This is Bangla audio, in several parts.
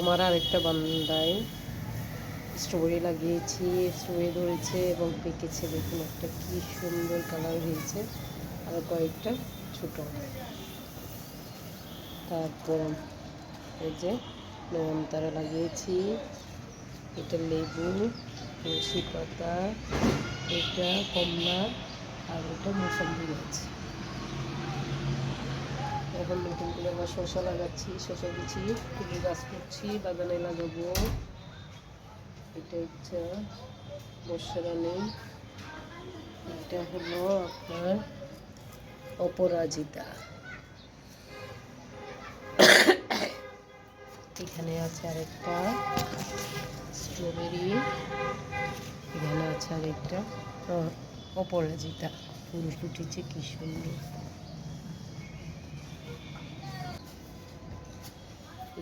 আমার আরেকটা বান্দায় স্ট্রবেরি লাগিয়েছি স্ট্রবেরি ধরেছে এবং পেকেছে। দেখুন একটা কি সুন্দর কালার হয়েছে আর কয়েকটা ছোট। তারপর এই যে নয়নতারা লাগিয়েছি। এটা লেবু, তুলসী পাতা, এটা কমলা আর এটা মোসম্বি গাছ এখন নতুন করে আবার শসা লাগাচ্ছি, শসা দিচ্ছি ফুলের গাছ করছি, বাগানে লাগাবো। এটা হচ্ছে বর্ষারানি এটা হলো আপনার অপরাজিতা। এখানে আছে আরেকটা স্ট্রবেরি এখানে আছে আরেকটা অপরাজিতা। ফুল ফুটেছে কি সুন্দর।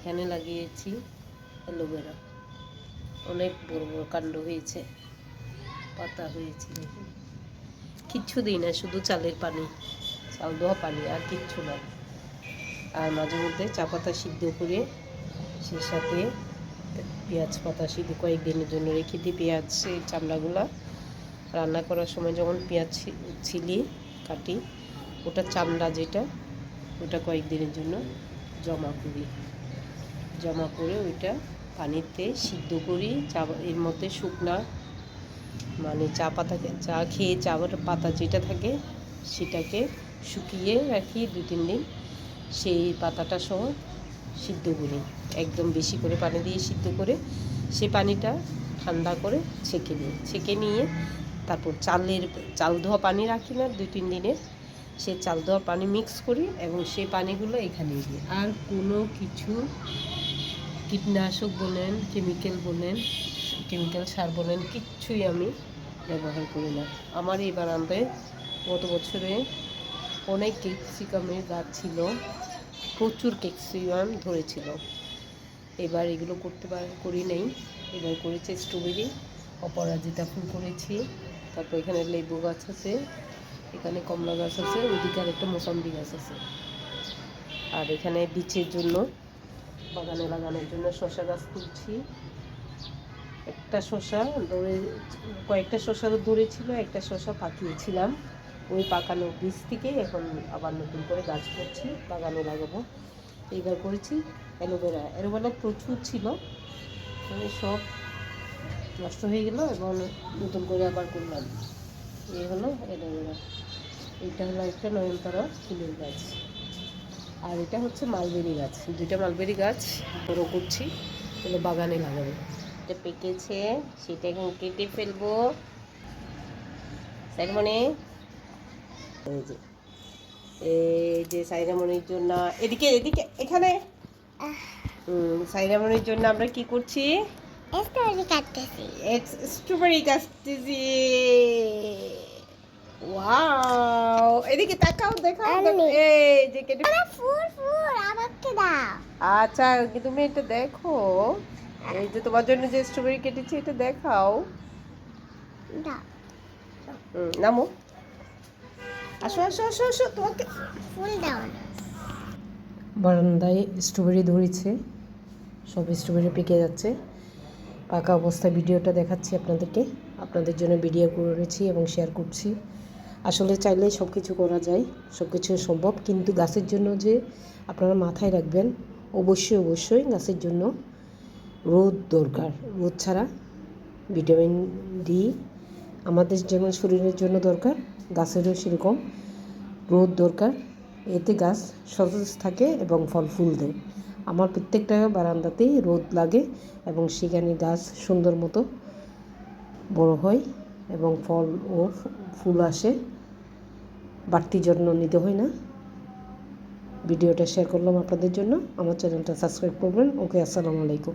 এখানে লাগিয়েছি অ্যালোভেরা। অনেক বড় বড় কাণ্ড হয়েছে, পাতা হয়েছে কিচ্ছু দিই না, শুধু চালের পানি, চাল দেওয়া পানি, আর কিচ্ছু না। আর মাঝে মধ্যে চা পাতা সিদ্ধ করে সে সাথে পেঁয়াজ পাতা সিদ্ধ, কয়েকদিনের জন্য রেখে দিই পেঁয়াজ, সেই চামড়াগুলা। রান্না করার সময় যখন পেঁয়াজ ছিলি, কাটি, ওটা চামড়া যেটা, ওটা কয়েকদিনের জন্য জমা করি। জমা করে ওইটা পানিতে সিদ্ধ করি, চা, এর মধ্যে শুকনা মানে চা পাতা চা খেয়ে চা পাতা যেটা থাকে সেটাকে শুকিয়ে রাখি দু, তিন দিন। সেই পাতাটা সহ সিদ্ধ করি, একদম বেশি করে পানি দিয়ে সিদ্ধ করে সে পানিটা ঠান্ডা করে ছেঁকে নিই। ছেঁকে নিয়ে তারপর চালের, চাল ধোয়া পানি রাখি না দুই তিন দিনের সে চাল ধোয়া পানি মিক্স করি এবং সেই পানিগুলো এখানে দিই। আর কোনো কিছু কীটনাশক বলেন কেমিক্যাল বলেন কেমিক্যাল সার বলেন, কিচ্ছুই আমি ব্যবহার করি না। আমার এই বারান্দায় গত বছরে অনেক ক্যাপসিকামের গাছ ছিল, প্রচুর ক্যাপসিকাম ধরেছিল। এবার এগুলো করতে পার, করি নেই। এবার করেছি স্ট্রবেরি অপরাজিতা ফুল করেছি। তারপর এখানে লেবু গাছ আছে, এখানে কমলা গাছ আছে, ওইদিকে আর একটা মোসাম্বি গাছ আছে। আর এখানে বীচের জন্য বাগানে লাগানোর জন্য শসা গাছ তুলছি। একটা শসা ধরে কয়েকটা শসা ধরেছিল একটা শসা পাকিয়েছিলাম। ওই পাকানো বীজ থেকে এখন আবার নতুন করে গাছ করছি, বাগানে লাগাবো। এইবার করেছি অ্যালোভেরা। অ্যালোভেরা প্রচুর ছিল মানে সব নষ্ট হয়ে গেল এবং নতুন করে আবার করলাম। এই হলো অ্যালোভেরা। এইটা হলো একটা নয়নতারা ফুলের গাছ। আর এটা হচ্ছে মালবেরি গাছ। দুইটা মালবেরি গাছ বড় করছি এগুলো বাগানে লাগাবো। এটা পেকেছে সেটা এখন কেটে ফেলব। সাইরমণি? এই যে এই যে সাইরামণির জন্য এদিকে এদিকে এখানে। সাইরামণির জন্য আমরা কি করছি? স্ট্রবেরি কাটতেছি। স্ট্রবেরি কাটতেছি। ওয়াও এদিকে তাকাও দেখাও। এই যে কেটে ফুল ফুল আমাকে দাও। আচ্ছা তুমি এটা দেখো? এই যে তোমার জন্য যে স্ট্রবেরি কেটেছি এটা দেখাও। নামো। আসো আসো আসো আসো তোমাকে ফুল দাও বারান্দায় স্ট্রবেরি ধরেছে। সব স্ট্রবেরি পেকে যাচ্ছে। পাকা অবস্থায় ভিডিওটা দেখাচ্ছি আপনাদেরকে। আপনাদের জন্য ভিডিও করেছি এবং শেয়ার করছি। আসলে চাইলে সব কিছু করা যায় সব কিছু সম্ভব। কিন্তু গাছের জন্য যে আপনারা মাথায় রাখবেন, অবশ্যই অবশ্যই গাছের জন্য রোদ দরকার। রোদ ছাড়া ভিটামিন ডি আমাদের যেমন শরীরের জন্য দরকার, গাছেরও সেরকম রোদ দরকার। এতে গাছ সতেজ থাকে এবং ফল ফুল দেয়। আমার প্রত্যেকটা বারান্দাতেই রোদ লাগে এবং সেখানে গাছ সুন্দর মতো বড় হয় এবং ফল ও ফুল আসে। বাড়তি যত্ন নিতে হয় না। ভিডিওটা শেয়ার করলাম আপনাদের জন্য। আমার চ্যানেলটা সাবস্ক্রাইব করবেন। ওকে, আসসালামু আলাইকুম।